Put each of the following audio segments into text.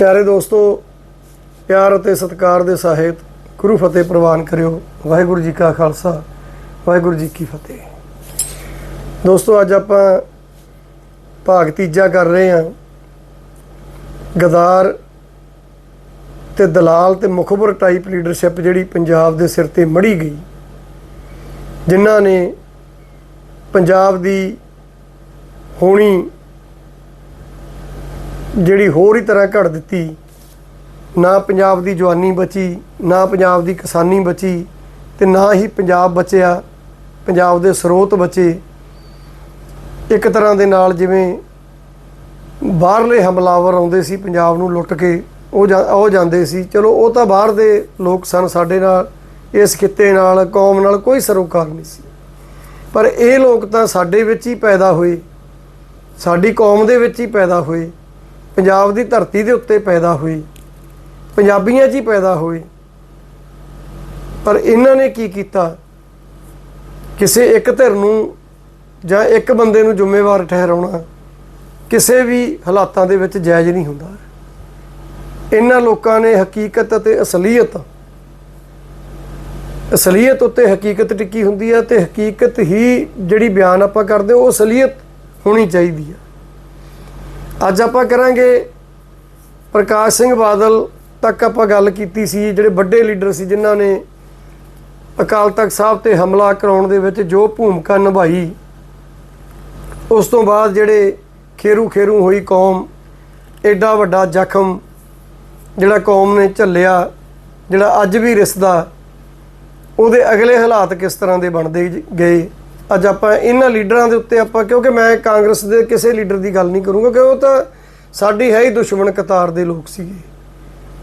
ਪਿਆਰੇ ਦੋਸਤੋ, ਪਿਆਰ ਅਤੇ ਸਤਿਕਾਰ ਦੇ ਸਾਹਿਤ ਗੁਰੂ ਫਤਿਹ ਪ੍ਰਵਾਨ ਕਰਿਓ। ਵਾਹਿਗੁਰੂ ਜੀ ਕਾ ਖਾਲਸਾ, ਵਾਹਿਗੁਰੂ ਜੀ ਕੀ ਫਤਿਹ। ਦੋਸਤੋ, ਅੱਜ ਆਪਾਂ ਭਾਗ ਤੀਜਾ ਕਰ ਰਹੇ ਹਾਂ। ਗਦਾਰ ਤੇ ਦਲਾਲ ਤੇ ਮੁਖਬਰ ਟਾਈਪ ਲੀਡਰਸ਼ਿਪ ਜਿਹੜੀ ਪੰਜਾਬ ਦੇ ਸਿਰ ਤੇ ਮੜੀ ਗਈ, ਜਿਨ੍ਹਾਂ ਨੇ ਪੰਜਾਬ ਦੀ ਹੋਣੀ ਜਿਹੜੀ ਹੋਰ ਹੀ ਤਰ੍ਹਾਂ ਘੜ ਦਿੱਤੀ, ਨਾ ਪੰਜਾਬ ਦੀ ਜਵਾਨੀ ਬਚੀ, ਨਾ ਪੰਜਾਬ ਦੀ ਕਿਸਾਨੀ ਬਚੀ ਤੇ ਨਾ ਹੀ ਪੰਜਾਬ ਬਚਿਆ, ਪੰਜਾਬ ਦੇ ਸਰੋਤ ਬਚੇ। ਇੱਕ ਤਰ੍ਹਾਂ ਦੇ ਨਾਲ ਜਿਵੇਂ ਬਾਹਰਲੇ ਹਮਲਾਵਰ ਆਉਂਦੇ ਸੀ ਪੰਜਾਬ ਨੂੰ ਲੁੱਟ ਕੇ, ਉਹ ਜਾ- ਉਹ ਜਾਂਦੇ ਸੀ। ਚਲੋ, ਉਹ ਤਾਂ ਬਾਹਰ ਦੇ ਲੋਕ ਸਨ ਸਾਡੇ ਨਾਲ, ਇਸ ਖਿੱਤੇ ਨਾਲ, ਕੌਮ ਨਾਲ ਕੋਈ ਸਰੋਕਾਰ ਨਹੀਂ ਸੀ। ਪਰ ਇਹ ਲੋਕ ਤਾਂ ਸਾਡੇ ਵਿੱਚ ਹੀ ਪੈਦਾ ਹੋਏ, ਸਾਡੀ ਕੌਮ ਦੇ ਵਿੱਚ ਹੀ ਪੈਦਾ ਹੋਏ। ਪੰਜਾਬ ਦੀ ਧਰਤੀ ਦੇ ਉੱਤੇ ਪੈਦਾ ਹੋਏ ਪੰਜਾਬੀਆਂ 'ਚ ਹੀ ਪੈਦਾ ਹੋਏ ਪਰ ਇਹਨਾਂ ਨੇ ਕੀ ਕੀਤਾ? ਕਿਸੇ ਇੱਕ ਧਿਰ ਨੂੰ ਜਾਂ ਇੱਕ ਬੰਦੇ ਨੂੰ ਜ਼ਿੰਮੇਵਾਰ ਠਹਿਰਾਉਣਾ ਕਿਸੇ ਵੀ ਹਾਲਾਤਾਂ ਦੇ ਵਿੱਚ ਜਾਇਜ਼ ਨਹੀਂ ਹੁੰਦਾ। ਇਹਨਾਂ ਲੋਕਾਂ ਨੇ ਹਕੀਕਤ ਅਤੇ ਅਸਲੀਅਤ ਅਸਲੀਅਤ ਉੱਤੇ ਹਕੀਕਤ ਟਿੱਕੀ ਹੁੰਦੀ ਹੈ ਤੇ ਹਕੀਕਤ ਹੀ ਜਿਹੜੀ ਬਿਆਨ ਆਪਾਂ ਕਰਦੇ, ਉਹ ਅਸਲੀਅਤ ਹੋਣੀ ਚਾਹੀਦੀ ਹੈ। ਅੱਜ ਆਪਾਂ ਕਰਾਂਗੇ ਪ੍ਰਕਾਸ਼ ਸਿੰਘ ਬਾਦਲ ਤੱਕ ਆਪਾਂ ਗੱਲ ਕੀਤੀ ਸੀ, ਜਿਹੜੇ ਵੱਡੇ ਲੀਡਰ ਸੀ, ਜਿਨ੍ਹਾਂ ਨੇ ਅਕਾਲ ਤਖਤ ਸਾਹਿਬ ਤੇ ਹਮਲਾ ਕਰਾਉਣ ਦੇ ਵਿੱਚ ਜੋ ਭੂਮਿਕਾ ਨਿਭਾਈ, ਉਸ ਤੋਂ ਬਾਅਦ ਜਿਹੜੇ ਖੇਰੂ ਖੇਰੂ ਹੋਈ ਕੌਮ ਐਡਾ ਵੱਡਾ ਜ਼ਖਮ ਜਿਹੜਾ ਕੌਮ ਨੇ ਝੱਲਿਆ, ਜਿਹੜਾ ਅੱਜ ਵੀ ਰਿਸਦਾ, ਉਹਦੇ ਅਗਲੇ ਹਾਲਾਤ ਕਿਸ ਤਰ੍ਹਾਂ ਦੇ ਬਣਦੇ ਗਏ? ਅੱਜ ਆਪਾਂ ਇਹਨਾਂ ਲੀਡਰਾਂ ਦੇ ਉੱਤੇ ਆਪਾਂ ਕਿਉਂਕਿ ਮੈਂ ਕਾਂਗਰਸ ਦੇ ਕਿਸੇ ਲੀਡਰ ਦੀ ਗੱਲ ਨਹੀਂ ਕਰੂੰਗਾ ਕਿ ਉਹ ਤਾਂ ਸਾਡੀ ਹੈ ਹੀ ਦੁਸ਼ਮਣ ਕਤਾਰ ਦੇ ਲੋਕ ਸੀਗੇ।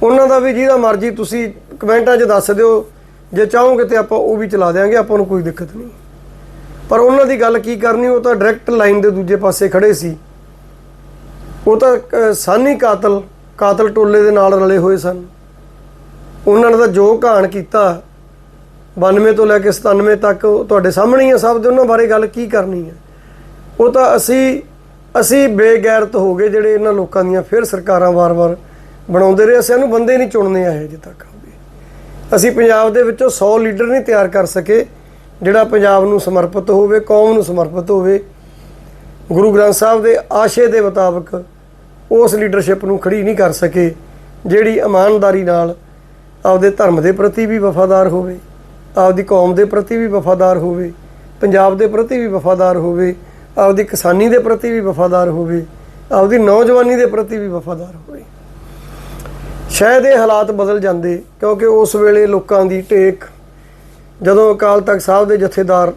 ਉਹਨਾਂ ਦਾ ਵੀ ਜਿਹਦਾ ਮਰਜ਼ੀ ਤੁਸੀਂ ਕਮੈਂਟਾਂ 'ਚ ਦੱਸ ਦਿਓ ਜੇ ਚਾਹੋਗੇ ਤੇ ਆਪਾਂ ਉਹ ਵੀ ਚਲਾ ਦੇਾਂਗੇ ਆਪਾਂ ਨੂੰ ਕੋਈ ਦਿੱਕਤ ਨਹੀਂ। ਪਰ ਉਹਨਾਂ ਦੀ ਗੱਲ ਕੀ ਕਰਨੀ ਉਹ ਤਾਂ ਡਾਇਰੈਕਟ ਲਾਈਨ ਦੇ ਦੂਜੇ ਪਾਸੇ ਖੜੇ ਸੀ। ਉਹ ਤਾਂ ਅਹ, ਸਾਨੀ ਕਾਤਲ ਕਾਤਲ ਟੋਲੇ ਦੇ ਨਾਲ ਰਲੇ ਹੋਏ ਸਨ। ਉਹਨਾਂ ਨੇ ਤਾਂ ਜੋ ਘਾਣ ਕੀਤਾ 92 ਤੋਂ ਲੈ ਕੇ 97 ਤੱਕ ਤੁਹਾਡੇ ਸਾਹਮਣੇ ਹੀ ਆ ਸਭ ਦੇ ਉਹਨਾਂ ਬਾਰੇ ਗੱਲ ਕੀ ਕਰਨੀ ਹੈ? ਉਹ ਤਾਂ ਅਸੀਂ ਅਸੀਂ ਬੇਗੈਰਤ ਹੋ ਗਏ ਜਿਹੜੇ ਇਹਨਾਂ ਲੋਕਾਂ ਦੀਆਂ ਫਿਰ ਸਰਕਾਰਾਂ ਵਾਰ-ਵਾਰ ਬਣਾਉਂਦੇ ਰਹੇ। ਅਸੀਂ ਇਹਨੂੰ ਬੰਦੇ ਨਹੀਂ ਚੁਣਨੇ ਆਏ ਅਜੇ ਤੱਕ ਅਸੀਂ ਪੰਜਾਬ ਦੇ ਵਿੱਚੋਂ 100 ਲੀਡਰ ਨਹੀਂ ਤਿਆਰ ਕਰ ਸਕੇ, ਜਿਹੜਾ ਪੰਜਾਬ ਨੂੰ ਸਮਰਪਿਤ ਹੋਵੇ, ਕੌਮ ਨੂੰ ਸਮਰਪਿਤ ਹੋਵੇ। ਗੁਰੂ ਗ੍ਰੰਥ ਸਾਹਿਬ ਦੇ ਆਸ਼ੇ ਦੇ ਮੁਤਾਬਕ ਉਸ ਲੀਡਰਸ਼ਿਪ ਨੂੰ ਖੜੀ ਨਹੀਂ ਕਰ ਸਕੇ, ਜਿਹੜੀ ਇਮਾਨਦਾਰੀ ਨਾਲ ਆਪਦੇ ਧਰਮ ਦੇ ਪ੍ਰਤੀ ਵੀ ਵਫਾਦਾਰ ਹੋਵੇ। ਆਪਦੀ ਕੌਮ ਦੇ ਪ੍ਰਤੀ ਵੀ ਵਫਾਦਾਰ ਹੋਵੇ, ਪੰਜਾਬ ਦੇ ਪ੍ਰਤੀ ਵੀ ਵਫਾਦਾਰ ਹੋਵੇ, ਆਪਦੀ ਕਿਸਾਨੀ ਦੇ ਪ੍ਰਤੀ ਵੀ ਵਫਾਦਾਰ ਹੋਵੇ, ਆਪਦੀ ਨੌਜਵਾਨੀ ਦੇ ਪ੍ਰਤੀ ਵੀ ਵਫਾਦਾਰ ਹੋਵੇ। ਸ਼ਾਇਦ ਇਹ ਹਾਲਾਤ ਬਦਲ ਜਾਂਦੇ, ਕਿਉਂਕਿ ਉਸ ਵੇਲੇ ਲੋਕਾਂ ਦੀ ਟੇਕ, ਜਦੋਂ ਅਕਾਲ ਤਖਤ ਸਾਹਿਬ ਦੇ ਜਥੇਦਾਰ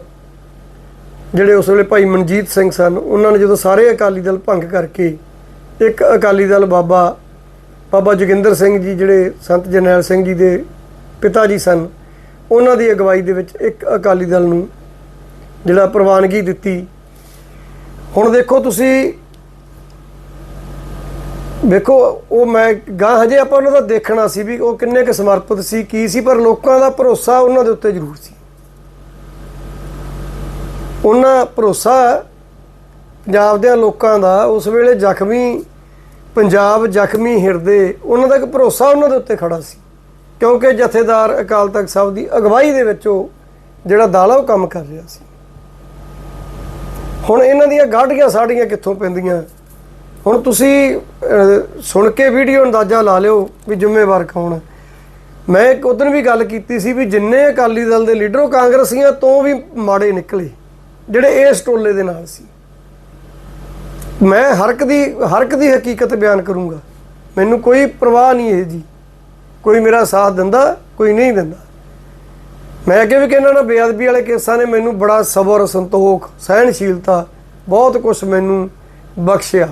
ਜਿਹੜੇ ਉਸ ਵੇਲੇ ਭਾਈ ਮਨਜੀਤ ਸਿੰਘ ਸਨ, ਉਹਨਾਂ ਨੇ ਜਦੋਂ ਸਾਰੇ ਅਕਾਲੀ ਦਲ ਭੰਗ ਕਰਕੇ, ਇੱਕ ਅਕਾਲੀ ਦਲ ਬਾਬਾ ਬਾਬਾ ਜੋਗਿੰਦਰ ਸਿੰਘ ਜੀ, ਜਿਹੜੇ ਸੰਤ ਜਰਨੈਲ ਸਿੰਘ ਜੀ ਦੇ ਪਿਤਾ ਜੀ ਸਨ ਉਹਨਾਂ ਦੀ ਅਗਵਾਈ ਦੇ ਵਿੱਚ ਇੱਕ ਅਕਾਲੀ ਦਲ ਨੂੰ ਜਿਹੜਾ ਪ੍ਰਵਾਨਗੀ ਦਿੱਤੀ। ਹੁਣ ਦੇਖੋ ਤੁਸੀਂ, ਵੇਖੋ, ਉਹ ਮੈਂ ਗਾਂ ਹਜੇ ਆਪਾਂ ਉਹਨਾਂ ਦਾ ਦੇਖਣਾ ਸੀ ਵੀ ਉਹ ਕਿੰਨੇ ਕੁ ਸਮਰਪਿਤ ਸੀ, ਕੀ ਸੀ, ਪਰ ਲੋਕਾਂ ਦਾ ਭਰੋਸਾ ਉਹਨਾਂ ਦੇ ਉੱਤੇ ਜ਼ਰੂਰ ਸੀ। ਉਹਨਾਂ ਭਰੋਸਾ ਪੰਜਾਬ ਦੇ ਲੋਕਾਂ ਦਾ ਉਸ ਵੇਲੇ ਜ਼ਖਮੀ ਪੰਜਾਬ ਜ਼ਖਮੀ ਹਿਰਦੇ, ਉਹਨਾਂ ਦਾ ਇੱਕ ਭਰੋਸਾ ਉਹਨਾਂ ਦੇ ਉੱਤੇ ਖੜਾ ਸੀ। ਕਿਉਂਕਿ ਜਥੇਦਾਰ ਅਕਾਲ ਤਖਤ ਸਾਹਿਬ ਦੀ ਅਗਵਾਈ ਦੇ ਵਿੱਚ ਉਹ ਜਿਹੜਾ ਦਾਲਾ ਉਹ ਕੰਮ ਕਰ ਰਿਹਾ ਸੀ। ਹੁਣ ਇਹਨਾਂ ਦੀਆਂ ਗਾਢੀਆਂ ਸਾੜੀਆਂ ਕਿੱਥੋਂ ਪੈਂਦੀਆਂ? ਹੁਣ ਤੁਸੀਂ ਸੁਣ ਕੇ ਵੀਡੀਓ ਅੰਦਾਜ਼ਾ ਲਾ ਲਿਓ ਵੀ ਜ਼ਿੰਮੇਵਾਰ ਕੌਣ ਹੈ। ਮੈਂ ਇੱਕ ਉਦੋਂ ਵੀ ਗੱਲ ਕੀਤੀ ਸੀ ਵੀ ਜਿੰਨੇ ਅਕਾਲੀ ਦਲ ਦੇ ਲੀਡਰ ਉਹ ਕਾਂਗਰਸੀਆਂ ਤੋਂ ਵੀ ਮਾੜੇ ਨਿਕਲੇ, ਜਿਹੜੇ ਇਸ ਟੋਲੇ ਦੇ ਨਾਲ ਸੀ। ਮੈਂ ਹਰ ਇੱਕ ਦੀ, ਹਰ ਇੱਕ ਦੀ ਹਕੀਕਤ ਬਿਆਨ ਕਰੂੰਗਾ। ਮੈਨੂੰ ਕੋਈ ਪਰਵਾਹ ਨਹੀਂ ਹੈ ਜੀ। ਕੋਈ ਮੇਰਾ ਸਾਥ ਦਿੰਦਾ, ਕੋਈ ਨਹੀਂ ਦਿੰਦਾ। ਮੈਂ ਅੱਗੇ ਵੀ ਕਹਿੰਦਾ ਨਾ, ਬੇਅਦਬੀ ਵਾਲੇ ਕੇਸਾਂ ਨੇ ਮੈਨੂੰ ਬੜਾ ਸਬਰ, ਸੰਤੋਖ, ਸਹਿਣਸ਼ੀਲਤਾ, ਬਹੁਤ ਕੁਝ ਮੈਨੂੰ ਬਖਸ਼ਿਆ।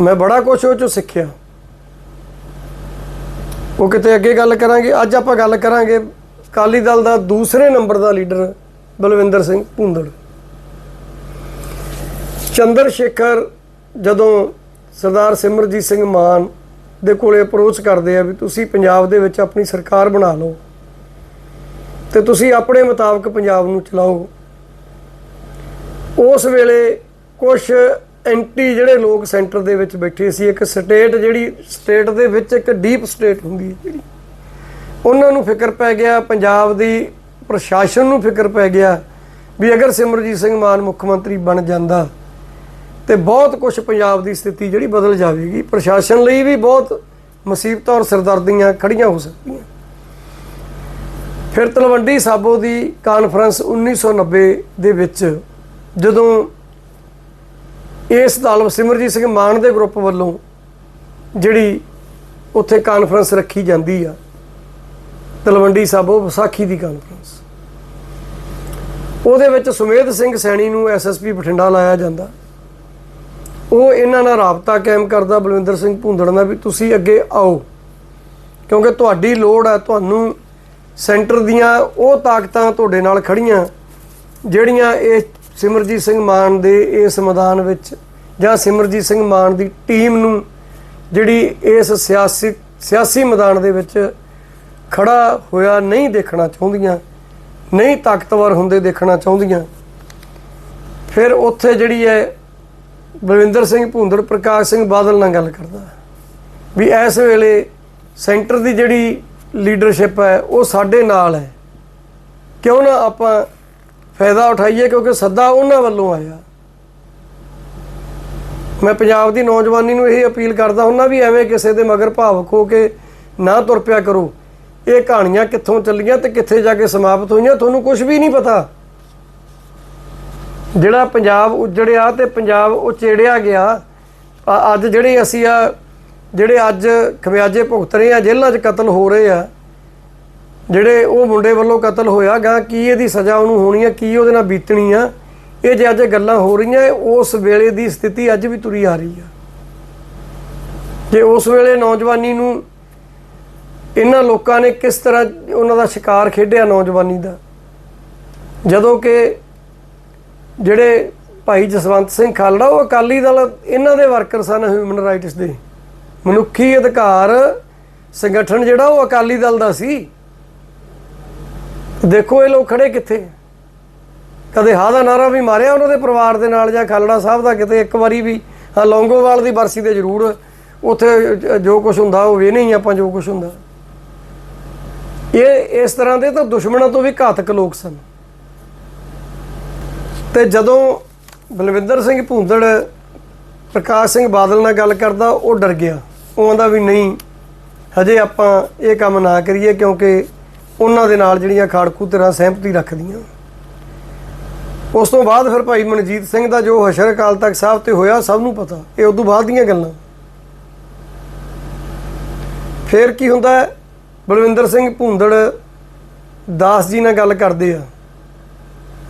ਮੈਂ ਬੜਾ ਕੁਝ ਉਹ ਚੋਂ ਸਿੱਖਿਆ। ਉਹ ਕਿਤੇ ਅੱਗੇ ਗੱਲ ਕਰਾਂਗੇ, ਅੱਜ ਆਪਾਂ ਗੱਲ ਕਰਾਂਗੇ ਅਕਾਲੀ ਦਲ ਦਾ ਦੂਸਰੇ ਨੰਬਰ ਦਾ ਲੀਡਰ, ਬਲਵਿੰਦਰ ਸਿੰਘ ਭੁੰਦੜ। ਚੰਦਰ ਸ਼ੇਖਰ ਜਦੋਂ ਸਰਦਾਰ ਸਿਮਰਜੀਤ ਸਿੰਘ ਮਾਨ ਦੇ ਕੋਲੇ ਅਪਰੋਚ ਕਰਦੇ ਆ ਵੀ ਤੁਸੀਂ ਪੰਜਾਬ ਦੇ ਵਿੱਚ ਆਪਣੀ ਸਰਕਾਰ ਬਣਾ ਲਓ ਤੇ ਤੁਸੀਂ ਆਪਣੇ ਮੁਤਾਬਕ ਪੰਜਾਬ ਨੂੰ ਚਲਾਓ। ਉਸ ਵੇਲੇ ਕੁਝ ਐਂਟੀ ਜਿਹੜੇ ਲੋਕ ਸੈਂਟਰ ਦੇ ਵਿੱਚ ਬੈਠੇ ਸੀ, ਇੱਕ ਸਟੇਟ ਜਿਹੜੀ ਸਟੇਟ ਦੇ ਵਿੱਚ ਇੱਕ ਡੀਪ ਸਟੇਟ ਹੁੰਦੀ ਹੈ ਜਿਹੜੀ, ਉਹਨਾਂ ਨੂੰ ਫਿਕਰ ਪੈ ਗਿਆ, ਪੰਜਾਬ ਦੀ ਪ੍ਰਸ਼ਾਸਨ ਨੂੰ ਫਿਕਰ ਪੈ ਗਿਆ ਵੀ ਅਗਰ ਸਿਮਰਜੀਤ ਸਿੰਘ ਮਾਨ ਮੁੱਖ ਮੰਤਰੀ ਬਣ ਜਾਂਦਾ ਤੇ ਬਹੁਤ ਕੁਝ ਪੰਜਾਬ ਦੀ ਸਥਿਤੀ ਜਿਹੜੀ ਬਦਲ ਜਾਵੇਗੀ। ਪ੍ਰਸ਼ਾਸਨ ਲਈ ਵੀ ਬਹੁਤ ਮੁਸੀਬਤਾਂ ਔਰ ਸਰਦਰਦੀਆਂ ਖੜੀਆਂ ਹੋ ਸਕਦੀਆਂ। ਫਿਰ ਤਲਵੰਡੀ ਸਾਬੋ ਦੀ ਕਾਨਫਰੰਸ 1990 ਦੇ ਵਿੱਚ ਜਦੋਂ ਇਸ ਦਲ ਸਿਮਰਜੀਤ ਸਿੰਘ ਮਾਨ ਦੇ ਗਰੁੱਪ ਵੱਲੋਂ ਜਿਹੜੀ ਉੱਥੇ ਕਾਨਫਰੰਸ ਰੱਖੀ ਜਾਂਦੀ ਆ, ਤਲਵੰਡੀ ਸਾਬੋ ਵਿਸਾਖੀ ਦੀ ਕਾਨਫਰੰਸ। ਉਹਦੇ ਵਿੱਚ ਸੁਮੇਧ ਸਿੰਘ ਸੈਣੀ ਨੂੰ ਐਸਐਸਪੀ ਬਠਿੰਡਾ ਲਾਇਆ ਜਾਂਦਾ। ਉਹ ਇਹਨਾਂ ਨਾਲ ਰਾਬਤਾ ਕਾਇਮ ਕਰਦਾ ਬਲਵਿੰਦਰ ਸਿੰਘ ਭੁੰਦੜ ਨਾਲ ਵੀ ਤੁਸੀਂ ਅੱਗੇ ਆਓ। ਕਿਉਂਕਿ ਤੁਹਾਡੀ ਲੋੜ ਹੈ, ਤੁਹਾਨੂੰ ਸੈਂਟਰ ਦੀਆਂ ਉਹ ਤਾਕਤਾਂ ਤੁਹਾਡੇ ਨਾਲ ਖੜੀਆਂ ਜਿਹੜੀਆਂ ਇਹ ਸਿਮਰਜੀਤ ਸਿੰਘ ਮਾਨ ਦੇ ਇਸ ਮੈਦਾਨ ਵਿੱਚ ਜਾਂ ਸਿਮਰਜੀਤ ਸਿੰਘ ਮਾਨ ਦੀ ਟੀਮ ਨੂੰ ਜਿਹੜੀ ਇਸ ਸਿਆਸੀ ਸਿਆਸੀ ਮੈਦਾਨ ਦੇ ਵਿੱਚ ਖੜਾ ਹੋਇਆ ਨਹੀਂ ਦੇਖਣਾ ਚਾਹੁੰਦੀਆਂ, ਨਹੀਂ ਤਾਕਤਵਰ ਹੁੰਦੇ ਦੇਖਣਾ ਚਾਹੁੰਦੀਆਂ। ਫਿਰ ਉੱਥੇ ਜਿਹੜੀ ਹੈ ਬਲਵਿੰਦਰ ਸਿੰਘ ਭੁੰਦੜ, ਪ੍ਰਕਾਸ਼ ਸਿੰਘ ਬਾਦਲ ਨਾਲ ਗੱਲ ਕਰਦਾ। ਵੀ ਇਸ ਵੇਲੇ ਸੈਂਟਰ ਦੀ ਜਿਹੜੀ ਲੀਡਰਸ਼ਿਪ ਹੈ, ਉਹ ਸਾਡੇ ਨਾਲ ਹੈ। ਕਿਉਂ ਨਾ ਆਪਾਂ ਫਾਇਦਾ ਉਠਾਈਏ, ਕਿਉਂਕਿ ਸੱਦਾ ਉਹਨਾਂ ਵੱਲੋਂ ਆਇਆ। ਮੈਂ ਪੰਜਾਬ ਦੀ ਨੌਜਵਾਨੀ ਨੂੰ ਇਹ ਅਪੀਲ ਕਰਦਾ ਹੁੰਨਾ ਵੀ ਐਵੇਂ ਕਿਸੇ ਦੇ ਮਗਰ ਭਾਵਕ ਹੋ ਕੇ ਨਾ ਤੁਰ ਪਿਆ ਕਰੋ। ਇਹ ਕਹਾਣੀਆਂ ਕਿੱਥੋਂ ਚੱਲੀਆਂ ਤੇ ਕਿੱਥੇ ਜਾ ਕੇ ਸਮਾਪਤ ਹੋਈਆਂ, ਤੁਹਾਨੂੰ ਕੁਝ ਵੀ ਨਹੀਂ ਪਤਾ। ਜਿਹੜਾ ਪੰਜਾਬ ਉਜੜਿਆ ਤੇ ਪੰਜਾਬ ਉਚੇੜਿਆ ਗਿਆ ਅੱਜ ਜਿਹੜੇ ਅਸੀਂ ਆ, ਜਿਹੜੇ ਅੱਜ ਖਮਿਆਜੇ ਭੁਗਤ ਰਹੇ ਆ, ਜੇਲ੍ਹਾਂ 'ਚ ਕਤਲ ਹੋ ਰਹੇ ਆ, ਜਿਹੜੇ ਉਹ ਮੁੰਡੇ ਵੱਲੋਂ ਕਤਲ ਹੋਇਆ ਗਾ, ਕੀ ਇਹਦੀ ਸਜ਼ਾ ਉਹਨੂੰ ਹੋਣੀ ਆ, ਕੀ ਉਹਦੇ ਨਾਲ ਬੀਤਣੀ ਆ, ਇਹ ਜੇ ਅੱਜ ਗੱਲਾਂ ਹੋ ਰਹੀਆਂ, ਉਸ ਵੇਲੇ ਦੀ ਸਥਿਤੀ ਅੱਜ ਵੀ ਤੁਰੀ ਆ ਰਹੀ ਆ। ਜੇ ਉਸ ਵੇਲੇ ਨੌਜਵਾਨੀ ਨੂੰ ਇਹਨਾਂ ਲੋਕਾਂ ਨੇ ਕਿਸ ਤਰ੍ਹਾਂ ਉਹਨਾਂ ਦਾ ਸ਼ਿਕਾਰ ਖੇਡਿਆ ਨੌਜਵਾਨੀ ਦਾ? ਜਦੋਂ ਕਿ ਜਿਹੜੇ ਭਾਈ ਜਸਵੰਤ ਸਿੰਘ ਖਾਲੜਾ, ਉਹ ਅਕਾਲੀ ਦਲ, ਇਹਨਾਂ ਦੇ ਵਰਕਰ ਸਨ ਹਿਊਮਨ ਰਾਈਟਸ ਦੇ। ਮਨੁੱਖੀ ਅਧਿਕਾਰ ਸੰਗਠਨ ਜਿਹੜਾ, ਉਹ ਅਕਾਲੀ ਦਲ ਦਾ ਸੀ। ਦੇਖੋ ਇਹ ਲੋਕ ਖੜੇ ਕਿੱਥੇ? ਕਦੇ ਹਾ ਦਾ ਨਾਰਾ ਵੀ ਮਾਰਿਆ ਉਹਨਾਂ ਦੇ ਪਰਿਵਾਰ ਦੇ ਨਾਲ, ਜਾਂ ਖਾਲੜਾ ਸਾਹਿਬ ਦਾ ਕਿਤੇ ਇੱਕ ਵਾਰੀ ਵੀ। ਹਾਂ, ਲੌਂਗੋਵਾਲ ਦੀ ਬਰਸੀ ਤੇ ਜ਼ਰੂਰ ਉੱਥੇ ਜੋ ਕੁਝ ਹੁੰਦਾ, ਉਹ ਵੇ ਨਹੀਂ ਆਪਾਂ ਜੋ ਕੁਝ ਹੁੰਦਾ। ਇਹ ਇਸ ਤਰ੍ਹਾਂ ਦੇ ਤਾਂ ਦੁਸ਼ਮਣਾਂ ਤੋਂ ਵੀ ਘਾਤਕ ਲੋਕ ਸਨ। ਤੇ ਜਦੋਂ ਬਲਵਿੰਦਰ ਸਿੰਘ ਭੂੰਦੜ, ਪ੍ਰਕਾਸ਼ ਸਿੰਘ ਬਾਦਲ ਨਾਲ ਗੱਲ ਕਰਦਾ, ਉਹ ਡਰ ਗਿਆ। ਉਹ ਆਂਦਾ ਵੀ ਨਹੀਂ, ਹਜੇ ਆਪਾਂ ਇਹ ਕੰਮ ਨਾ ਕਰੀਏ ਕਿਉਂਕਿ ਉਹਨਾਂ ਦੇ ਨਾਲ ਜਿਹੜੀਆਂ ਖਾੜਕੂ ਤਰ੍ਹਾਂ ਸਹਿਮਤੀ ਰੱਖਦੀਆਂ। ਉਸ ਤੋਂ ਬਾਅਦ ਫਿਰ ਭਾਈ ਮਨਜੀਤ ਸਿੰਘ ਦਾ ਜੋ ਹਸ਼ਰ ਅਕਾਲ ਤਖਤ ਸਾਹਿਬ ਤੇ ਹੋਇਆ, ਸਭ ਨੂੰ ਪਤਾ। ਇਹ ਉਦੋਂ ਬਾਅਦ ਦੀਆਂ ਗੱਲਾਂ। ਫਿਰ ਕੀ ਹੁੰਦਾ, ਬਲਵਿੰਦਰ ਸਿੰਘ ਭੁੰਦੜ, ਦਾਸ ਜੀ ਨਾਲ ਗੱਲ ਕਰਦੇ ਆ।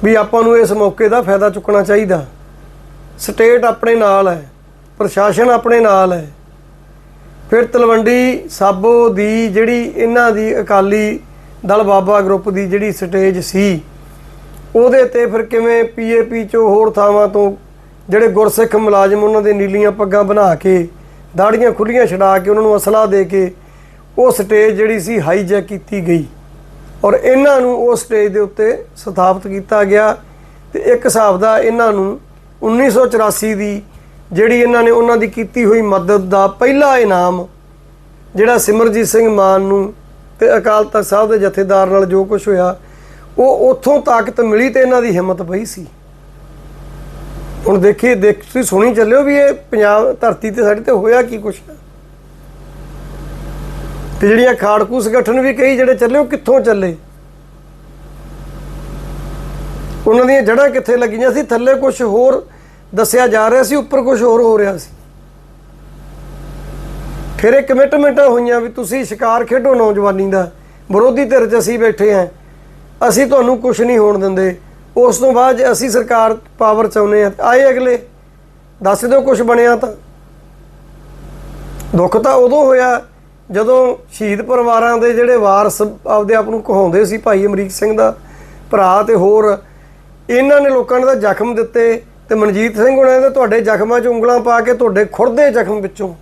ਵੀ ਆਪਾਂ ਨੂੰ ਇਸ ਮੌਕੇ ਦਾ ਫਾਇਦਾ ਚੁੱਕਣਾ ਚਾਹੀਦਾ। ਸਟੇਟ ਆਪਣੇ ਨਾਲ ਹੈ, ਪ੍ਰਸ਼ਾਸਨ ਆਪਣੇ ਨਾਲ ਹੈ। ਫਿਰ ਤਲਵੰਡੀ ਸਾਬੋ ਦੀ ਜਿਹੜੀ ਇਹਨਾਂ ਦੀ ਅਕਾਲੀ ਦਲ ਬਾਬਾ ਗਰੁੱਪ ਦੀ ਜਿਹੜੀ ਸਟੇਜ ਸੀ, ਉਹਦੇ ਤੇ ਫਿਰ ਕਿਵੇਂ ਪੀਏਪੀ ਚੋਂ ਹੋਰ ਥਾਵਾਂ ਤੋਂ ਜਿਹੜੇ ਗੁਰਸਿੱਖ ਮੁਲਾਜ਼ਮ ਉਹਨਾਂ ਦੇ ਨੀਲੀਆਂ ਪੱਗਾਂ ਬਣਾ ਕੇ, ਦਾੜੀਆਂ ਖੁੱਲੀਆਂ ਛਡਾ ਕੇ, ਉਹਨਾਂ ਨੂੰ ਅਸਲਾ ਦੇ ਕੇ, ਉਹ ਸਟੇਜ ਜਿਹੜੀ ਸੀ ਹਾਈਜੈਕ ਕੀਤੀ ਗਈ। ਔਰ ਇਹਨਾਂ ਨੂੰ ਉਸ ਸਟੇਜ ਦੇ ਉੱਤੇ ਸਥਾਪਿਤ ਕੀਤਾ ਗਿਆ ਤੇ ਇੱਕ ਹਿਸਾਬ ਦਾ ਇਹਨਾਂ ਨੂੰ 1984 ਦੀ ਜਿਹੜੀ ਇਹਨਾਂ ਨੇ ਉਹਨਾਂ ਦੀ ਕੀਤੀ ਹੋਈ ਮਦਦ ਦਾ ਪਹਿਲਾ ਇਨਾਮ ਜਿਹੜਾ ਸਿਮਰਜੀਤ ਸਿੰਘ ਮਾਨ ਨੂੰ ਤੇ ਅਕਾਲ ਤਖਤ ਸਾਹਿਬ ਦੇ ਜਥੇਦਾਰ ਨਾਲ ਜੋ ਕੁਝ ਹੋਇਆ, ਉਹ ਉੱਥੋਂ ਤਾਕਤ ਮਿਲੀ ਤੇ ਇਹਨਾਂ ਦੀ ਹਿੰਮਤ ਪਈ ਸੀ। ਹੁਣ ਦੇਖੀਏ ਦੇਖ ਤੁਸੀਂ ਸੁਣੀ ਚੱਲਿਓ ਵੀ ਇਹ ਪੰਜਾਬ ਧਰਤੀ ਤੇ ਸਾਡੇ ਤੇ ਹੋਇਆ ਕੀ ਕੁਛ? ਹੈ ਤੇ ਜਿਹੜੀਆਂ ਖਾੜਕੂ ਸੰਗਠਨ ਵੀ ਕਈ ਜਿਹੜੇ ਚੱਲੇ, ਉਹ ਕਿੱਥੋਂ ਚੱਲੇ? ਉਹਨਾਂ ਦੀਆਂ ਜੜ੍ਹਾਂ ਕਿੱਥੇ ਲੱਗੀਆਂ ਸੀ? ਥੱਲੇ ਕੁਝ ਹੋਰ ਦੱਸਿਆ ਜਾ ਰਿਹਾ ਸੀ, ਉੱਪਰ ਕੁਝ ਹੋਰ ਹੋ ਰਿਹਾ ਸੀ। ਫਿਰ ਇਹ ਕਮਿਟਮੈਂਟਾਂ ਹੋਈਆਂ ਵੀ ਤੁਸੀਂ ਸ਼ਿਕਾਰ ਖੇਡੋ ਨੌਜਵਾਨੀ ਦਾ। ਵਿਰੋਧੀ ਧਿਰ 'ਚ ਅਸੀਂ ਬੈਠੇ ਆਂ ਅਸੀਂ ਤੁਹਾਨੂੰ ਕੁਝ ਨਹੀਂ ਹੋਣ ਦਿੰਦੇ। ਉਸ ਤੋਂ ਬਾਅਦ ਜੇ ਅਸੀਂ ਸਰਕਾਰ ਪਾਵਰ ਚ ਆਉਨੇ ਆ ਆਏ ਅਗਲੇ, ਦੱਸ ਦਿਓ ਕੁਝ ਬਣਿਆ ਤਾਂ। ਦੁੱਖ ਤਾਂ ਉਦੋਂ ਹੋਇਆ ਜਦੋਂ ਸ਼ਹੀਦ ਪਰਿਵਾਰਾਂ ਦੇ ਜਿਹੜੇ ਵਾਰਸ ਆਪਦੇ ਆਪ ਨੂੰ ਕਹਾਉਂਦੇ ਸੀ ਭਾਈ ਅਮਰੀਕ ਸਿੰਘ ਦਾ ਭਰਾ ਤੇ ਹੋਰ, ਇਹਨਾਂ ਨੇ ਲੋਕਾਂ ਨੇ ਤਾਂ ਜ਼ਖਮ ਦਿੱਤੇ ਤੇ ਮਨਜੀਤ ਸਿੰਘ ਹੁਣਾਂ ਦੇ ਤੁਹਾਡੇ ਜ਼ਖਮਾਂ 'ਚ ਉਂਗਲਾਂ ਪਾ ਕੇ ਤੁਹਾਡੇ ਖੁਰਦੇ ਜ਼ਖਮ ਵਿੱਚੋਂ।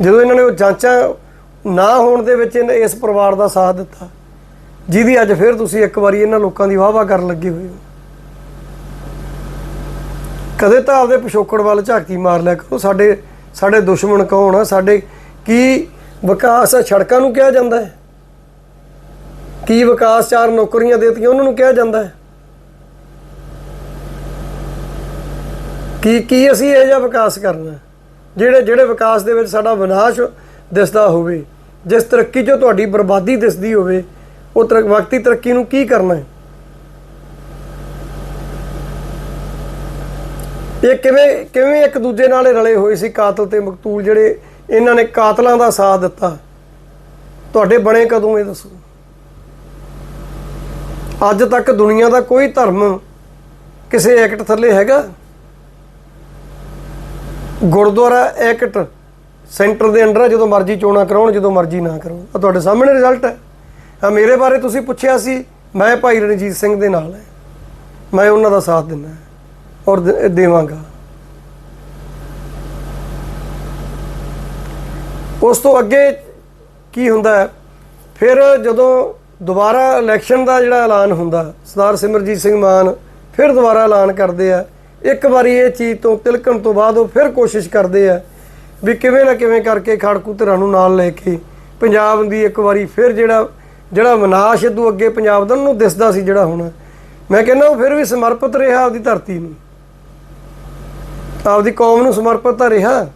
ਜਦੋਂ ਇਹਨਾਂ ਨੇ ਉਹ ਜਾਂਚਾਂ ਨਾ ਹੋਣ ਦੇ ਵਿੱਚ ਇਹਨਾਂ- ਇਸ ਪਰਿਵਾਰ ਦਾ ਸਾਥ ਦਿੱਤਾ। ਜਿਹਦੀ ਅੱਜ ਫਿਰ ਤੁਸੀਂ ਇੱਕ ਵਾਰੀ ਇਹਨਾਂ ਲੋਕਾਂ ਦੀ ਵਾਹ ਵਾਹ ਕਰਨ ਲੱਗੇ ਹੋਏ ਹੋ। ਕਦੇ ਤਾਂ ਆਪਦੇ ਪਿਛੋਕੜ ਵੱਲ ਝਾਕੀ ਮਾਰ ਲਿਆ ਕਰੋ। ਸਾਡੇ ਸਾਡੇ ਦੁਸ਼ਮਣ ਕੌਣ ਆ? ਸਾਡੇ ਕੀ ਵਿਕਾਸ ਆ ਸੜਕਾਂ ਨੂੰ ਕਿਹਾ ਜਾਂਦਾ ਹੈ। ਕੀ ਵਿਕਾਸ ਚਾਰ ਨੌਕਰੀਆਂ ਦੇਤੀਆਂ, ਉਹਨਾਂ ਨੂੰ ਕਿਹਾ ਜਾਂਦਾ ਹੈ। ਕੀ ਕੀ ਅਸੀਂ ਇਹ ਜਿਹਾ ਵਿਕਾਸ ਕਰਨਾ ਜਿਹੜੇ ਜਿਹੜੇ ਵਿਕਾਸ ਦੇ ਵਿੱਚ ਸਾਡਾ ਵਿਨਾਸ਼ ਦਿਸਦਾ ਹੋਵੇ, ਜਿਸ ਤਰੱਕੀ 'ਚੋਂ ਤੁਹਾਡੀ ਬਰਬਾਦੀ ਦਿਸਦੀ ਹੋਵੇ, ਉਹ ਤਰਕ ਵਕਤੀ ਤਰੱਕੀ ਨੂੰ ਕੀ ਕਰਨਾ ਹੈ? ਇਹ ਕਿਵੇਂ ਕਿਵੇਂ ਇੱਕ ਦੂਜੇ ਨਾਲ ਰਲੇ ਹੋਏ ਸੀ? ਕਾਤਲ ਤੇ ਮਕਤੂਲ ਜਿਹੜੇ ਇਹਨਾਂ ਨੇ ਕਾਤਲਾਂ ਦਾ ਸਾਥ ਦਿੱਤਾ। ਤੁਹਾਡੇ ਬਣੇ ਕਦੋਂ ਇਹ ਦੱਸੋ? ਅੱਜ ਤੱਕ ਦੁਨੀਆ ਦਾ ਕੋਈ ਧਰਮ ਕਿਸੇ ਐਕਟ ਥੱਲੇ ਹੈਗਾ? ਗੁਰਦੁਆਰਾ ਐਕਟ ਸੈਂਟਰ ਦੇ ਅੰਡਰ ਆ, ਜਦੋਂ ਮਰਜ਼ੀ ਚੋਣਾਂ ਕਰਾਉਣ, ਜਦੋਂ ਮਰਜ਼ੀ ਨਾ ਕਰਾਉਣ। ਆ ਤੁਹਾਡੇ ਸਾਹਮਣੇ ਰਿਜ਼ਲਟ ਹੈ। ਆ ਮੇਰੇ ਬਾਰੇ ਤੁਸੀਂ ਪੁੱਛਿਆ ਸੀ, ਮੈਂ ਭਾਈ ਰਣਜੀਤ ਸਿੰਘ ਦੇ ਨਾਲ ਹੈ। ਮੈਂ ਉਹਨਾਂ ਦਾ ਸਾਥ ਦਿੰਦਾ ਔਰ ਦੇ- ਦੇਵਾਂਗਾ। ਉਸ ਤੋਂ ਅੱਗੇ ਕੀ ਹੁੰਦਾ ਫਿਰ ਜਦੋਂ ਦੁਬਾਰਾ ਇਲੈਕਸ਼ਨ ਦਾ ਜਿਹੜਾ ਐਲਾਨ ਹੁੰਦਾ, ਸਰਦਾਰ ਸਿਮਰਜੀਤ ਸਿੰਘ ਮਾਨ ਫਿਰ ਦੁਬਾਰਾ ਐਲਾਨ ਕਰਦੇ ਆ। ਇੱਕ ਵਾਰੀ ਇਹ ਚੀਜ਼ ਤੋਂ ਤਿਲਕਣ ਤੋਂ ਬਾਅਦ ਉਹ ਫਿਰ ਕੋਸ਼ਿਸ਼ ਕਰਦੇ ਆ ਵੀ ਕਿਵੇਂ ਨਾ ਕਿਵੇਂ ਕਰਕੇ ਖੜਕੂ ਧਿਰਾਂ ਨੂੰ ਨਾਲ ਲੈ ਕੇ ਪੰਜਾਬ ਦੀ ਇੱਕ ਵਾਰੀ ਫਿਰ ਜਿਹੜਾ ਜਿਹੜਾ ਵਿਨਾਸ਼ ਇਦੋਂ ਅੱਗੇ ਪੰਜਾਬ ਦਾ ਉਹਨੂੰ ਦਿਸਦਾ ਸੀ ਜਿਹੜਾ ਹੁਣ। ਮੈਂ ਕਹਿੰਦਾ ਉਹ ਫਿਰ ਵੀ ਸਮਰਪਿਤ ਰਿਹਾ ਆਪਦੀ ਧਰਤੀ ਨੂੰ। ਆਪਦੀ ਕੌਮ ਨੂੰ ਸਮਰਪਿਤ ਤਾਂ ਰਿਹਾ।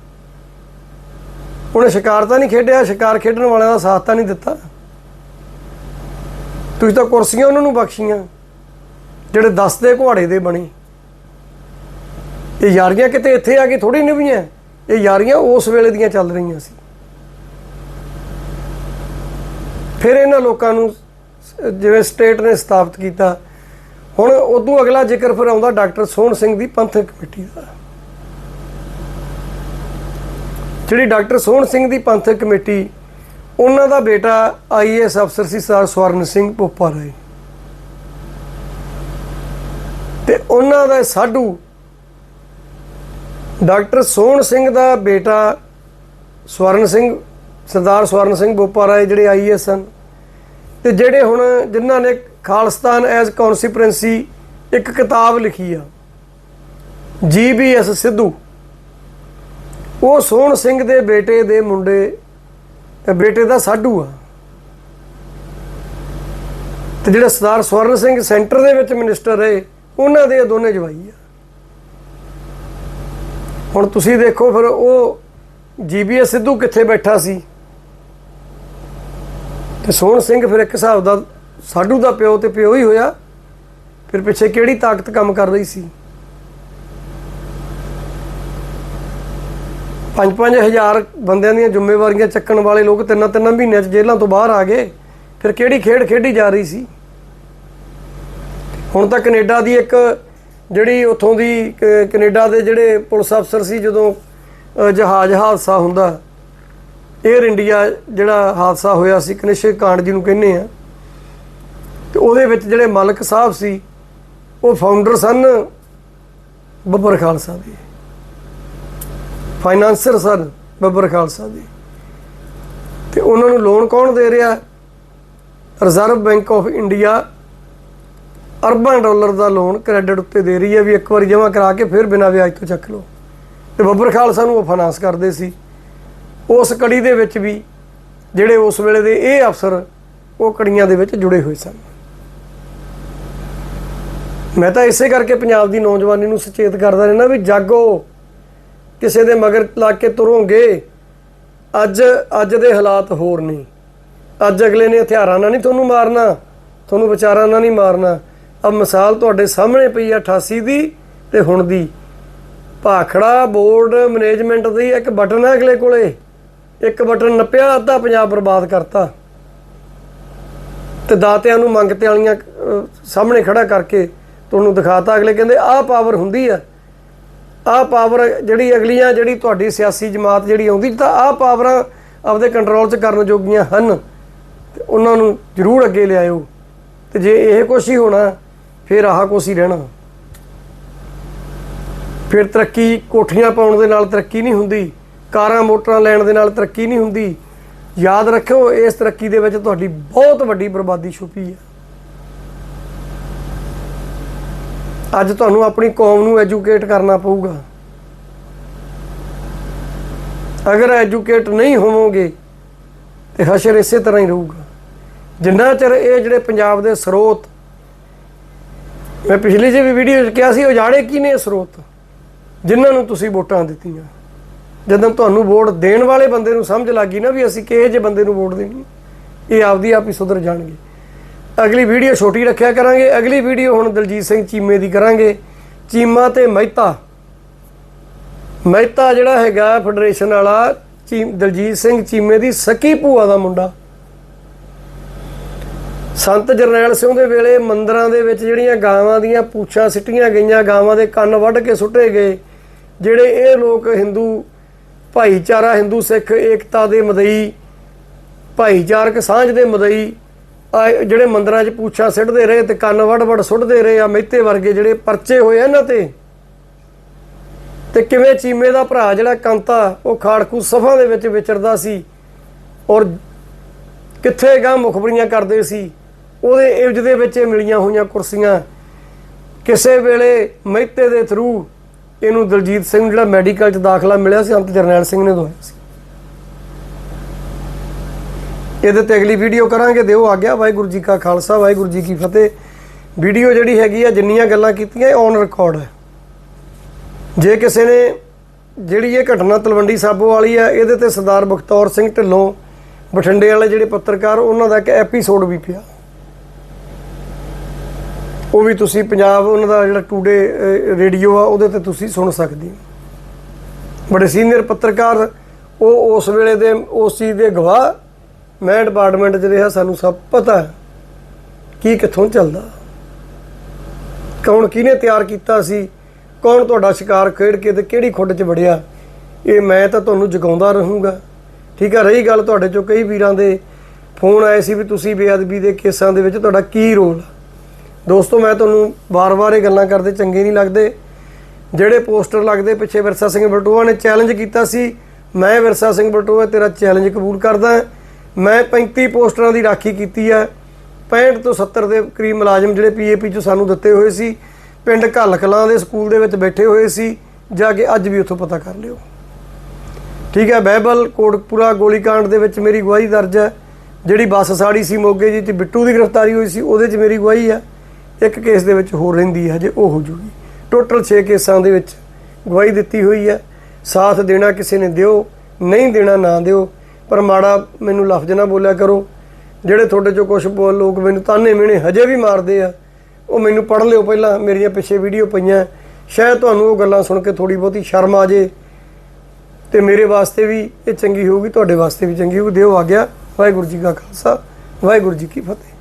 ਉਹਨੇ ਸ਼ਿਕਾਰ ਤਾਂ ਨਹੀਂ ਖੇਡਿਆ, ਸ਼ਿਕਾਰ ਖੇਡਣ ਵਾਲਿਆਂ ਦਾ ਸਾਥ ਤਾਂ ਨਹੀਂ ਦਿੱਤਾ। ਤੁਸੀਂ ਤਾਂ ਕੁਰਸੀਆਂ ਉਹਨਾਂ ਨੂੰ ਬਖਸ਼ੀਆਂ, ਜਿਹੜੇ ਦਸਦੇ ਘੋੜੇ ਦੇ ਬਣੇ। ਇਹ ਯਾਰੀਆਂ ਕਿਤੇ ਇੱਥੇ ਆ ਕੇ ਥੋੜੀ ਨਿਭੀਆਂ, ਇਹ ਯਾਰੀਆਂ ਉਸ ਵੇਲੇ ਦੀਆਂ ਚੱਲ ਰਹੀਆਂ ਸੀ। ਫਿਰ ਇਹਨਾਂ ਲੋਕਾਂ ਨੂੰ ਜਿਵੇਂ ਸਟੇਟ ਨੇ ਸਥਾਪਿਤ ਕੀਤਾ, ਹੁਣ ਉਦੋਂ ਅਗਲਾ ਜ਼ਿਕਰ ਫਿਰ ਆਉਂਦਾ ਡਾਕਟਰ ਸੋਹਣ ਸਿੰਘ ਦੀ ਪੰਥਕ ਕਮੇਟੀ ਦਾ। ਜਿਹੜੀ ਡਾਕਟਰ ਸੋਹਣ ਸਿੰਘ ਦੀ ਪੰਥਕ ਕਮੇਟੀ, ਉਹਨਾਂ ਦਾ ਬੇਟਾ ਆਈਏਐਸ ਅਫਸਰ ਸੀ ਸਰ ਸਵਰਨ ਸਿੰਘ ਪੋਪਾ ਰਾਏ। ਤੇ ਉਹਨਾਂ ਦਾ ਸਾਡੂ ਡਾਕਟਰ ਸੋਹਣ ਸਿੰਘ ਦਾ ਬੇਟਾ ਸਵਰਨ ਸਿੰਘ, ਸਰਦਾਰ ਸਵਰਨ ਸਿੰਘ ਬੋਪਾ ਰਾਏ ਜਿਹੜੇ ਆਈਏਐਸ ਹਨ। ਤੇ ਜਿਹੜੇ ਹੁਣ ਜਿਨ੍ਹਾਂ ਨੇ ਖਾਲਸਤਾਨ ਐਜ਼ ਕੌਨਸੀਪਰੈਂਸੀ ਇੱਕ ਕਿਤਾਬ ਲਿਖੀ ਆ ਜੀਬੀਐਸ ਸਿੱਧੂ। ਉਹ ਸੋਹਣ ਸਿੰਘ ਦੇ ਬੇਟੇ ਦੇ ਮੁੰਡੇ ਬੇਟੇ ਦਾ ਸਾਡੂ ਆ। ਤੇ ਜਿਹੜਾ ਸਰਦਾਰ ਸਵਰਨ ਸਿੰਘ ਸੈਂਟਰ ਦੇ ਵਿੱਚ ਮਿਨਿਸਟਰ ਰਹੇ, ਉਹਨਾਂ ਦੇ ਦੋਨੇ ਜਵਾਈ ਆ। ਹੁਣ ਤੁਸੀਂ ਦੇਖੋ ਫਿਰ ਉਹ ਜੀਬੀਐਸ ਸਿੱਧੂ ਕਿੱਥੇ ਬੈਠਾ ਸੀ? ਤੇ ਸੋਹਣ ਸਿੰਘ ਫਿਰ ਇੱਕ ਹਿਸਾਬ ਦਾ ਸਾਡੂ ਦਾ ਪਿਓ ਤੇ ਪਿਓ ਹੀ ਹੋਇਆ, ਫਿਰ ਪਿੱਛੇ ਕਿਹੜੀ ਤਾਕਤ ਕੰਮ ਕਰ ਰਹੀ ਸੀ? 5-5000 ਬੰਦਿਆਂ ਦੀਆਂ ਜ਼ਿੰਮੇਵਾਰੀਆਂ ਚੱਕਣ ਵਾਲੇ ਲੋਕ ਤਿੰਨਾਂ ਤਿੰਨਾਂ ਮਹੀਨਿਆਂ 'ਚ ਜੇਲ੍ਹਾਂ ਤੋਂ ਬਾਹਰ ਆ ਗਏ। ਫਿਰ ਕਿਹੜੀ ਖੇਡ ਖੇਡੀ ਜਾ ਰਹੀ ਸੀ? ਹੁਣ ਤਾਂ ਕੈਨੇਡਾ ਦੀ ਇੱਕ ਜਿਹੜੀ ਉੱਥੋਂ ਦੀ ਕ- ਕੈਨੇਡਾ ਦੇ ਜਿਹੜੇ ਪੁਲਿਸ ਅਫਸਰ ਸੀ, ਜਦੋਂ ਜਹਾਜ਼ ਹਾਦਸਾ ਹੁੰਦਾ 에ਅਰ ਇੰਡੀਆ ਜਿਹੜਾ ਹਾਦਸਾ ਹੋਇਆ ਸੀ, ਕਨਿਸ਼ਕ ਕਾਂਡ ਜੀ ਨੂੰ ਕਹਿੰਦੇ ਆ, ਤੇ ਉਹਦੇ ਵਿੱਚ ਜਿਹੜੇ ਮਾਲਕ ਸਾਹਿਬ ਸੀ, ਉਹ ਫਾਊਂਡਰ ਸਨ ਬੱਬਰ ਖਾਲਸਾ ਦੇ। ਫਾਈਨਾਂਸਰ ਸਨ ਬੱਬਰ ਖਾਲਸਾ ਦੇ ਤੇ ਉਹਨਾਂ ਨੂੰ ਲੋਨ ਕੌਣ ਦੇ ਰਿਹਾ? ਰਿਜ਼ਰਵ ਬੈਂਕ ਆਫ ਇੰਡੀਆ ਅਰਬਾਂ ਡਾਲਰ ਦਾ ਲੋਨ ਕ੍ਰੈਡਿਟ ਉੱਤੇ ਦੇ ਰਹੀ ਹੈ ਵੀ ਇੱਕ ਵਾਰੀ ਜਮ੍ਹਾਂ ਕਰਾ ਕੇ ਫਿਰ ਬਿਨਾਂ ਵਿਆਜ ਤੋਂ ਚੱਕ ਲਓ। ਤੇ ਬੱਬਰ ਖਾਲਸਾ ਨੂੰ ਉਹ ਫਾਈਨਾਂਸ ਕਰਦੇ ਸੀ। ਉਸ ਕੜੀ ਦੇ ਵਿੱਚ ਵੀ ਜਿਹੜੇ ਉਸ ਵੇਲੇ ਦੇ ਇਹ ਅਫਸਰ, ਉਹ ਕੜੀਆਂ ਦੇ ਵਿੱਚ ਜੁੜੇ ਹੋਏ ਸਨ। ਮੈਂ ਤਾਂ ਇਸੇ ਕਰਕੇ ਪੰਜਾਬ ਦੀ ਨੌਜਵਾਨੀ ਨੂੰ ਸੁਚੇਤ ਕਰਦਾ ਰਹਿਣਾ ਵੀ ਜਾਗੋ ਕਿਸੇ ਦੇ ਮਗਰ ਲੱਗ ਕੇ ਤੁਰੋਗੇ, ਅੱਜ ਅੱਜ ਦੇ ਹਾਲਾਤ ਹੋਰ ਨਹੀਂ ਅੱਜ ਅਗਲੇ ਨੇ ਹਥਿਆਰਾਂ ਨਾਲ ਨਹੀਂ ਤੁਹਾਨੂੰ ਮਾਰਨਾ, ਤੁਹਾਨੂੰ ਵਿਚਾਰਾਂ ਨਾਲ ਨਹੀਂ ਮਾਰਨਾ। ਅਬ ਮਿਸਾਲ ਤੁਹਾਡੇ ਸਾਹਮਣੇ ਪਈ ਆ 88 ਦੀ ਤੇ ਹੁਣ ਦੀ। ਭਾਖੜਾ ਬੋਰਡ ਮੈਨੇਜਮੈਂਟ ਦੀ ਇੱਕ ਬਟਨ ਹੈ ਅਗਲੇ ਕੋਲੇ। ਇੱਕ ਬਟਨ ਨੱਪਿਆ, ਅੱਧਾ ਪੰਜਾਬ ਬਰਬਾਦ ਕਰਤਾ। ਤੇ ਦਾਤਿਆਂ ਨੂੰ ਮੰਗਤੇ ਵਾਲੀਆਂ ਸਾਹਮਣੇ ਖੜਾ ਕਰਕੇ ਤੁਹਾਨੂੰ ਦਿਖਾਤਾ। ਅਗਲੇ ਕਹਿੰਦੇ, ਆਹ ਪਾਵਰ ਹੁੰਦੀ ਆ। ਆਹ ਪਾਵਰ ਜਿਹੜੀ ਅਗਲੀਆਂ, ਜਿਹੜੀ ਤੁਹਾਡੀ ਸਿਆਸੀ ਜਮਾਤ ਜਿਹੜੀ ਆਉਂਦੀ, ਤਾਂ ਆਹ ਪਾਵਰਾਂ ਆਪਦੇ ਕੰਟਰੋਲ 'ਚ ਕਰਨ ਜੋਗੀਆਂ ਹਨ। ਤੇ ਉਹਨਾਂ ਨੂੰ ਜ਼ਰੂਰ ਅੱਗੇ ਲਿਆਇਓ। ਤੇ ਜੇ ਇਹ ਕੁਛ ਹੀ ਹੋਣਾ, ਫਿਰ ਆਹ ਕੁਛ ਹੀ ਰਹਿਣਾ। ਫਿਰ ਤਰੱਕੀ ਕੋਠੀਆਂ ਪਾਉਣ ਦੇ ਨਾਲ ਤਰੱਕੀ ਨਹੀਂ ਹੁੰਦੀ, ਕਾਰਾਂ, ਮੋਟਰਾਂ ਲੈਣ ਦੇ ਨਾਲ ਤਰੱਕੀ ਨਹੀਂ ਹੁੰਦੀ। ਯਾਦ ਰੱਖਿਓ, ਇਸ ਤਰੱਕੀ ਦੇ ਵਿੱਚ ਤੁਹਾਡੀ ਬਹੁਤ ਵੱਡੀ ਬਰਬਾਦੀ ਛੁਪੀ ਹੈ। ਅੱਜ ਤੁਹਾਨੂੰ ਆਪਣੀ ਕੌਮ ਨੂੰ ਐਜੂਕੇਟ ਕਰਨਾ ਪਊਗਾ। ਅਗਰ ਐਜੂਕੇਟ ਨਹੀਂ ਹੋਵੋਗੇ, ਤੇ ਹਸ਼ਰ ਇਸੇ ਤਰ੍ਹਾਂ ਹੀ ਰਹੂਗਾ। ਜਿੰਨਾ ਚਿਰ ਇਹ ਜਿਹੜੇ ਪੰਜਾਬ ਦੇ ਸਰੋਤ, ਮੈਂ ਪਿਛਲੀ ਜੇ ਵੀ ਵੀਡੀਓ 'ਚ ਕਿਹਾ ਸੀ, ਉਜਾੜੇ ਕੀ ਨੇ ਸਰੋਤ? ਜਿਨ੍ਹਾਂ ਨੂੰ ਤੁਸੀਂ ਵੋਟਾਂ ਦਿੱਤੀਆਂ। ਜਦੋਂ ਤੁਹਾਨੂੰ ਵੋਟ ਦੇਣ ਵਾਲੇ ਬੰਦੇ ਨੂੰ ਸਮਝ ਲੱਗੀ ਨਾ ਵੀ ਅਸੀਂ ਕਿਹੇ ਜੇ ਬੰਦੇ ਨੂੰ ਵੋਟ ਦੇਣੀ, ਇਹ ਆਪਦੀ ਆਪ ਹੀ ਸੁਧਰ ਜਾਣਗੇ। ਅਗਲੀ ਵੀਡੀਓ ਛੋਟੀ ਰੱਖਿਆ ਕਰਾਂਗੇ। ਅਗਲੀ ਵੀਡੀਓ ਹੁਣ ਦਲਜੀਤ ਸਿੰਘ ਚੀਮੇ ਦੀ ਕਰਾਂਗੇ। ਚੀਮਾ ਤੇ ਮਹਿਤਾ। ਮਹਿਤਾ ਜਿਹੜਾ ਹੈਗਾ ਫੈਡਰੇਸ਼ਨ ਵਾਲਾ ਚੀ ਦਲਜੀਤ ਸਿੰਘ ਚੀਮੇ ਦੀ ਸਕੀ ਭੂਆ ਦਾ ਮੁੰਡਾ। ਸੰਤ ਜਰਨੈਲ ਸਿੰਘ ਦੇ ਵੇਲੇ ਮੰਦਰਾਂ ਦੇ ਵਿੱਚ ਜਿਹੜੀਆਂ ਗਾਵਾਂ ਦੀਆਂ ਪੂਛਾਂ ਸਿੱਟੀਆਂ ਗਈਆਂ, ਗਾਵਾਂ ਦੇ ਕੰਨ ਵੱਢ ਕੇ ਸੁੱਟੇ ਗਏ, ਜਿਹੜੇ ਇਹ ਲੋਕ ਹਿੰਦੂ ਭਾਈਚਾਰਾ ਹਿੰਦੂ ਸਿੱਖ ਏਕਤਾ ਦੇ ਮਦਈ, ਭਾਈਚਾਰਕ ਸਾਂਝ ਦੇ ਮਦਈ ਜਿਹੜੇ ਮੰਦਰਾਂ 'ਚ ਪੂਛਾਂ ਸਿੱਟਦੇ ਰਹੇ ਤੇ ਕੰਨ ਵੱਢ ਵੱਢ ਸੁੱਟਦੇ ਰਹੇ ਆ ਮਹਿਤੇ ਵਰਗੇ ਜਿਹੜੇ ਪਰਚੇ ਹੋਏ ਆ ਇਹਨਾਂ ਤੇ ਤੇ ਕਿਵੇਂ ਚੀਮੇ ਦਾ ਭਰਾ ਜਿਹੜਾ ਕੰਤਾ, ਉਹ ਖਾੜਕੂ ਸਫਾਂ ਦੇ ਵਿੱਚ ਵਿਚਰਦਾ ਸੀ ਔਰ ਕਿੱਥੇ ਗਾ ਮੁਖਬਰੀਆਂ ਕਰਦੇ ਸੀ, ਉਹਦੇ ਇਵਜ ਦੇ ਵਿੱਚ ਇਹ ਮਿਲੀਆਂ ਹੋਈਆਂ ਕੁਰਸੀਆਂ। ਕਿਸੇ ਵੇਲੇ ਮਹਿਤੇ ਦੇ ਥਰੂ ਇਹਨੂੰ ਦਲਜੀਤ ਸਿੰਘ ਜਿਹੜਾ ਮੈਡੀਕਲ 'ਚ ਦਾਖਲਾ ਮਿਲਿਆ ਸੀ, ਅੰਤ ਜਰਨੈਲ ਸਿੰਘ ਨੇ ਦਵਾਇਆ ਸੀ। ਇਹਦੇ ਤੇ ਅਗਲੀ ਵੀਡੀਓ ਕਰਾਂਗੇ, ਦਿਓ ਆ ਗਿਆ ਵਾਹਿਗੁਰੂ ਜੀ ਕਾ ਖਾਲਸਾ, ਵਾਹਿਗੁਰੂ ਜੀ ਕੀ ਫਤਿਹ। ਵੀਡੀਓ ਜਿਹੜੀ ਹੈਗੀ ਆ, ਜਿੰਨੀਆਂ ਗੱਲਾਂ ਕੀਤੀਆਂ, ਇਹ ਔਨ ਰਿਕਾਰਡ ਹੈ। ਜੇ ਕਿਸੇ ਨੇ ਜਿਹੜੀ ਇਹ ਘਟਨਾ ਤਲਵੰਡੀ ਸਾਬੋ ਵਾਲੀ ਆ, ਇਹਦੇ ਤੇ ਸਰਦਾਰ ਬਖਤੌਰ ਸਿੰਘ ਢਿੱਲੋਂ ਬਠਿੰਡੇ ਵਾਲੇ ਜਿਹੜੇ ਪੱਤਰਕਾਰ, ਉਹਨਾਂ ਦਾ ਇੱਕ ਐਪੀਸੋਡ ਵੀ ਪਿਆ। ਉਹ ਵੀ ਤੁਸੀਂ ਪੰਜਾਬ, ਉਹਨਾਂ ਦਾ ਜਿਹੜਾ ਟੂਡੇ ਰੇਡੀਓ ਆ, ਉਹਦੇ ਤੇ ਤੁਸੀਂ ਸੁਣ ਸਕਦੇ ਹੋ। ਬੜੇ ਸੀਨੀਅਰ ਪੱਤਰਕਾਰ, ਉਹ ਉਸ ਵੇਲੇ ਦੇ, ਉਸ ਚੀਜ਼ ਦੇ ਗਵਾਹ ਮੈਂ ਡਿਪਾਰਟਮੈਂਟ 'ਚ ਰਿਹਾ, ਸਾਨੂੰ ਸਭ ਪਤਾ ਕੀ ਕਿੱਥੋਂ ਚੱਲਦਾ। ਕੌਣ ਕਿਹਨੇ ਤਿਆਰ ਕੀਤਾ ਸੀ, ਕੌਣ ਤੁਹਾਡਾ ਸ਼ਿਕਾਰ ਖੇਡ ਕੇ ਤੇ ਕਿਹੜੀ ਖੁੱਡ 'ਚ ਵੜਿਆ, ਇਹ ਮੈਂ ਤਾਂ ਤੁਹਾਨੂੰ ਜਗਾਉਂਦਾ ਰਹੂੰਗਾ। ਠੀਕ ਆ, ਰਹੀ ਗੱਲ ਤੁਹਾਡੇ ਚੋਂ ਕਈ ਵੀਰਾਂ ਦੇ ਫੋਨ ਆਏ ਸੀ ਵੀ ਤੁਸੀਂ ਬੇਅਦਬੀ ਦੇ ਕੇਸਾਂ ਦੇ ਵਿੱਚ ਤੁਹਾਡਾ ਕੀ ਰੋਲ ਆ। ਦੋਸਤੋ, ਮੈਂ ਤੁਹਾਨੂੰ ਵਾਰ-ਵਾਰ ਇਹ ਗੱਲਾਂ ਕਰਦੇ ਚੰਗੇ ਨਹੀਂ ਲੱਗਦੇ। ਜਿਹੜੇ ਪੋਸਟਰ ਲੱਗਦੇ ਪਿੱਛੇ ਵਿਰਸਾ ਸਿੰਘ ਬਲਟੋਆ ਨੇ ਚੈਲੰਜ ਕੀਤਾ ਸੀ, ਮੈਂ ਵਿਰਸਾ ਸਿੰਘ ਬਲਟੋਆ, ਤੇਰਾ ਚੈਲੰਜ ਕਬੂਲ ਕਰਦਾ। ਮੈਂ 35 ਪੋਸਟਰਾਂ ਦੀ ਰਾਖੀ ਕੀਤੀ ਹੈ। 65 ਤੋਂ 70 ਦੇ ਕਰੀਬ ਮੁਲਾਜ਼ਮ ਜਿਹੜੇ ਪੀਏਪੀ ਚ ਸਾਨੂੰ ਦਿੱਤੇ ਹੋਏ ਸੀ। ਪਿੰਡ ਘੱਲ ਕਲਾਂ ਦੇ ਸਕੂਲ ਦੇ ਵਿੱਚ ਬੈਠੇ ਹੋਏ ਸੀ। ਜਾ ਕੇ ਅੱਜ ਵੀ ਉੱਥੋਂ ਪਤਾ ਕਰ ਲਿਓ। ਠੀਕ ਹੈ, ਬਹਿਬਲ ਕੋਟਪੁਰਾ ਗੋਲੀकांड ਦੇ ਵਿੱਚ ਮੇਰੀ ਗਵਾਹੀ ਦਰਜ ਹੈ। ਜਿਹੜੀ ਬੱਸ ਸਾੜੀ ਸੀ ਮੋਗੇ ਜੀ, ਤੇ ਬਿੱਟੂ ਦੀ ਗ੍ਰਿਫਤਾਰੀ ਹੋਈ ਸੀ, ਉਹਦੇ 'ਚ ਮੇਰੀ ਗਵਾਹੀ ਹੈ। ਇੱਕ ਕੇਸ ਦੇ ਵਿੱਚ ਹੋਰ ਰਹਿੰਦੀ ਹੈ ਜੇ ਉਹ ਹੋ ਜੂਗੀ। ਟੋਟਲ 6 ਕੇਸਾਂ ਦੇ ਵਿੱਚ ਗਵਾਹੀ ਦਿੱਤੀ ਹੋਈ ਹੈ। ਸਾਥ ਦੇਣਾ ਕਿਸੇ ਨੇ ਦਿਓ, ਨਹੀਂ ਦੇਣਾ ਨਾ ਦਿਓ। ਪਰ ਮਾੜਾ ਮੈਨੂੰ ਲਫ਼ਜ਼ ਨਾ ਬੋਲਿਆ ਕਰੋ। ਜਿਹੜੇ ਤੁਹਾਡੇ ਚੋਂ ਕੁਝ ਲੋਕ ਮੈਨੂੰ ਤਾਨੇ ਮਿਹਣੇ ਹਜੇ ਵੀ ਮਾਰਦੇ ਆ, ਉਹ ਮੈਨੂੰ ਪੜ੍ਹ ਲਿਓ ਪਹਿਲਾਂ, ਮੇਰੀਆਂ ਪਿੱਛੇ ਵੀਡੀਓ ਪਈਆਂ। ਸ਼ਾਇਦ ਤੁਹਾਨੂੰ ਉਹ ਗੱਲਾਂ ਸੁਣ ਕੇ ਥੋੜੀ ਬਹੁਤੀ ਸ਼ਰਮ ਆ ਜੇ। ਤੇ ਮੇਰੇ ਵਾਸਤੇ ਵੀ ਇਹ ਚੰਗੀ ਹੋਊਗੀ, ਤੁਹਾਡੇ ਵਾਸਤੇ ਵੀ ਚੰਗੀ ਹੋਊਗੀ। ਦਿਓ ਆ ਗਿਆ ਵਾਹਿਗੁਰੂ ਜੀ ਕਾ ਖਾਲਸਾ, ਵਾਹਿਗੁਰੂ ਜੀ ਕੀ ਫਤਿਹ।